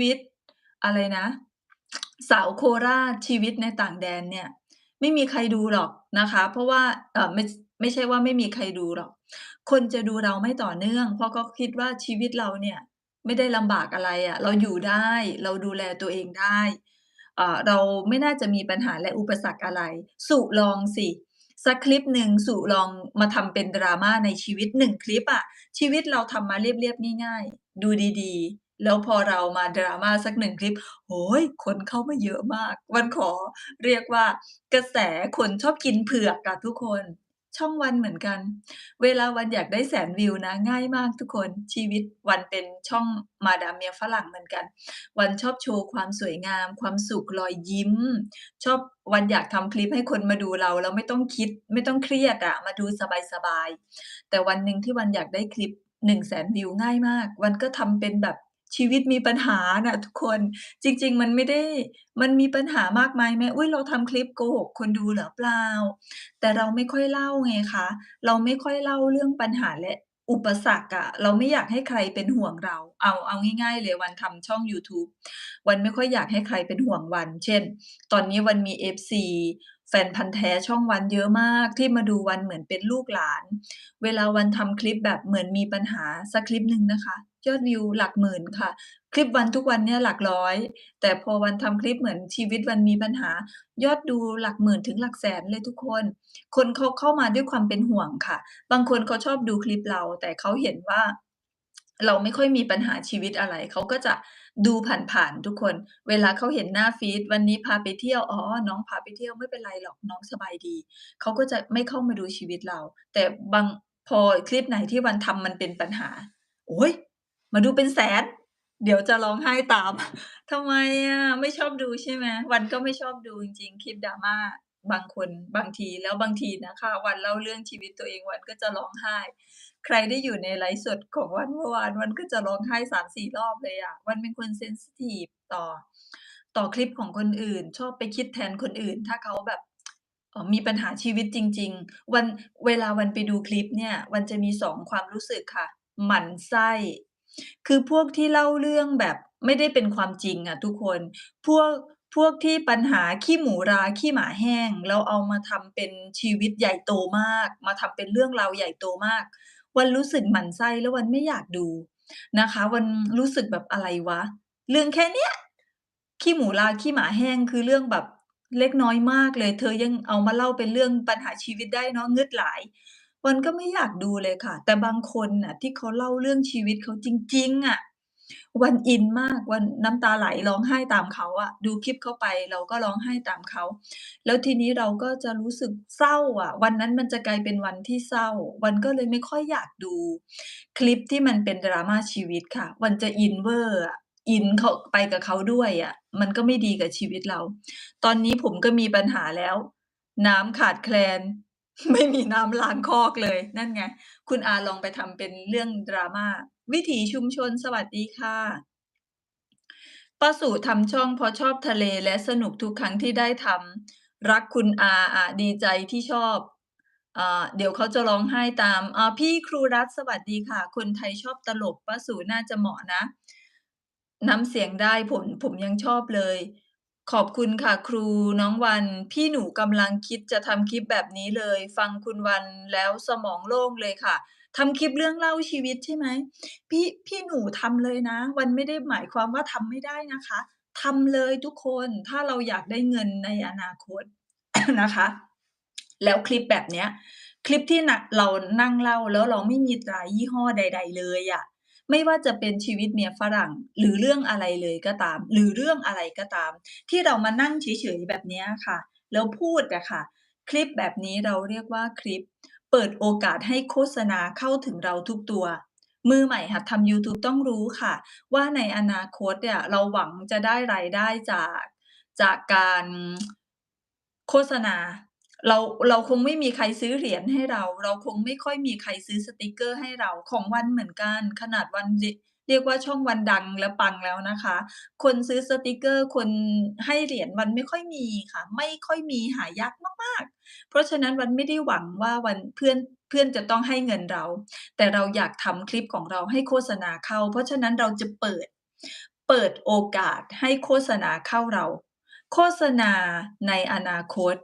วิต อะไรนะ สาวโคราชชีวิตในต่างแดนเนี่ย ไม่มีใครดูหรอกนะคะ เพราะว่าเออไม่ไม่ใช่ว่าไม่มีใครดูหรอก คนจะดูเราไม่ต่อเนื่อง เพราะเขาคิดว่าชีวิตเราเนี่ย ไม่ได้ลำบากอะไรอะเราอยู่ได้ เราดูแลตัวเองได้อ่าเราไม่น่าจะมีปัญหาและอุปสรรคอะไร สุลองสิสักคลิปหนึ่งสุลองมาทำเป็น drama ในชีวิต1คลิปอะชีวิตเราทำมาเรียบๆง่ายๆ ดูดีๆ แล้วพอเรามา drama สัก1คลิป โอ้โฮคนเข้ามาเยอะมาก วันขอเรียกว่ากระแสคนชอบกินเผือกอะทุกคน ช่องวันเหมือนกัน เวลาวันอยากได้100,000วิวนะ ง่ายมากทุกคนชีวิตวันเป็นช่องมาดามเมียฝรั่งเหมือนกัน วันชอบโชว์ความสวยงาม ความสุขรอยยิ้ม ชอบวันอยากทำคลิปให้คนมาดูเราแล้วไม่ต้องคิด ไม่ต้องเครียดอะมาดูสบายๆแต่วันหนึ่งที่วันอยากได้คลิป100,000วิวง่ายมาก วันก็ทำเป็นแบบ ชีวิตมีปัญหาน่ะทุกคน จริง ๆ มันไม่ได้ มันมีปัญหามากมายไหม อุ๊ย เราทำคลิปโกหกคนดูเหรอ เปล่า แต่เราไม่ค่อยเล่าไงคะ เราไม่ค่อยเล่าเรื่องปัญหาและอุปสรรคอะ เราไม่อยากให้ใครเป็นห่วงเรา เอา เอาง่าย ๆ เลย วันทำช่องยูทูบ วันไม่ค่อยอยากให้ใครเป็นห่วงวัน เช่น ตอนนี้วันมี FC แฟนพันธ์แท้ช่องวันเยอะมากที่มาดูวันเหมือนเป็นลูกหลาน เวลาวันทำคลิปแบบเหมือนมีปัญหาสักคลิปหนึ่งนะคะ ยอดวิวหลักหมื่นค่ะ คลิปวันทุกวันเนี่ยหลักร้อย แต่พอวันทำคลิปเหมือนชีวิตวันมีปัญหา ยอดดูหลักหมื่นถึงหลักแสนเลยทุกคน คนเขาเข้ามาด้วยความเป็นห่วงค่ะ บางคนเขาชอบดูคลิปเรา แต่เขาเห็นว่า เราไม่ค่อยมีปัญหาชีวิตอะไร เขาก็จะดูผ่าน ๆ ทุกคน เวลาเขาเห็นหน้าฟีด วันนี้พาไปเที่ยว อ๋อ น้องพาไปเที่ยวไม่เป็นไรหรอก น้องสบายดี เขาก็จะไม่เข้ามาดูชีวิตเรา แต่บาง พอคลิปไหนที่วันทำมันเป็นปัญหา โอ๊ย มาดูเป็นแสน เดี๋ยวจะร้องไห้ตาม ทำไมอะ ไม่ชอบดูใช่ไหม วันก็ไม่ชอบดูจริง ๆ คลิป drama บางคนบางทีแล้วบางทีนะคะ วันเล่าเรื่องชีวิตตัวเองวันก็จะร้องไห้ ใครได้อยู่ในไลฟ์สดของวันเมื่อวานวันก็จะร้องไห้3-4รอบเลยอะวันเป็นคนเซนซิทิฟต่อ ต่อคลิปของคนอื่น ชอบไปคิดแทนคนอื่น ถ้าเขาแบบเอ่อมีปัญหาชีวิตจริง ๆ วันเวลาวันไปดูคลิปเนี่ย วันจะมี2ความรู้สึกค่ะ หมั่นไส้ คือพวกที่เล่าเรื่องแบบไม่ได้เป็นความจริงอะทุกคน พวก พวกที่ปัญหาขี้หมูราขี้หมาแห้ง แล้วเอามาทำเป็นชีวิตใหญ่โตมาก มาทำเป็นเรื่องราวใหญ่โตมาก วันรู้สึกหมั่นไส้แล้ววันไม่อยากดูนะคะ วันรู้สึกแบบอะไรวะ เรื่องแค่เนี้ยขี้หมูราขี้หมาแห้งคือเรื่องแบบเล็กน้อยมากเลย เธอยังเอามาเล่าเป็นเรื่องปัญหาชีวิตได้เนาะงึดหลาย วันก็ไม่อยากดูเลยค่ะ แต่บางคนน่ะ ที่เขาเล่าเรื่องชีวิตเขาจริง ๆอะ วันอินมาก วันน้ำตาไหล ร้องไห้ตามเขาอะ ดูคลิปเขาไปเราก็ร้องไห้ตามเขา แล้วทีนี้เราก็จะรู้สึกเศร้าอะ วันนั้นมันจะกลายเป็นวันที่เศร้า วันก็เลยไม่ค่อยอยากดูคลิปที่มันเป็น drama ชีวิตค่ะ วันจะอินเวอร์อะ อินเขา ไปกับเขาด้วยอะ มันก็ไม่ดีกับชีวิตเรา ตอนนี้ผมก็มีปัญหาแล้ว น้ำขาดแคลน ไม่มีน้ำล้างคอกเลย นั่นไง คุณอาลองไปทำเป็นเรื่อง drama วิถีชุมชนสวัสดีค่ะป้าสุทำช่องเพราะชอบทะเลและสนุกทุกครั้งที่ได้ทำรักคุณอาอะดีใจที่ชอบอ่าเดี๋ยวเขาจะร้องไห้ตามอ่าพี่ครูรัตสวัสดีค่ะ คนไทยชอบตลกป้าสุน่าจะเหมาะนะน้ำเสียงได้ผมผมยังชอบเลย ขอบคุณค่ะครูน้องวัน พี่หนูกำลังคิดจะทำคลิปแบบนี้เลย ฟังคุณวันแล้วสมองโล่งเลยค่ะ ทำคลิปเรื่องเล่าชีวิตใช่ไหม พี่พี่หนูทำเลยนะวันไม่ได้หมายความว่าทำไม่ได้นะคะทำเลยทุกคนถ้าเราอยากได้เงินในอนาคต นะคะ แล้วคลิปแบบเนี้ย คลิปที่นเรานั่งเล่าแล้วเราไม่มีตรายี่ห้อใด ๆ เลยอะไม่ว่าจะเป็นชีวิตเมียฝรั่งหรือเรื่องอะไรเลยก็ตาม หรือเรื่องอะไรก็ตาม ที่เรามานั่งเฉยๆแบบเนี้ยค่ะ แล้วพูดอะค่ะ คลิปแบบนี้เราเรียกว่าคลิป เปิดโอกาสให้โฆษณาเข้าถึงเราทุกตัว มือใหม่หัดทำยูทูบต้องรู้ค่ะ ว่าในอนาคตเนี่ยเราหวังจะได้รายได้จากจากการโฆษณา เราเราคงไม่มีใครซื้อเหรียญให้เรา เราคงไม่ค่อยมีใครซื้อสติกเกอร์ให้เราของวันเหมือนกัน ขนาดวันริ เรียกว่าช่องวันดังและปังแล้วนะคะ คนซื้อสติกเกอร์ คนให้เหรียญวันไม่ค่อยมีค่ะ ไม่ค่อยมีหายากมากๆ เพราะฉะนั้นวันไม่ได้หวังว่าวันเพื่อนเพื่อนจะต้องให้เงินเรา แต่เราอยากทำคลิปของเราให้โฆษณาเข้า เพราะฉะนั้นเราจะเปิด เปิดโอกาสให้โฆษณาเข้าเรา โฆษณาในอนาคต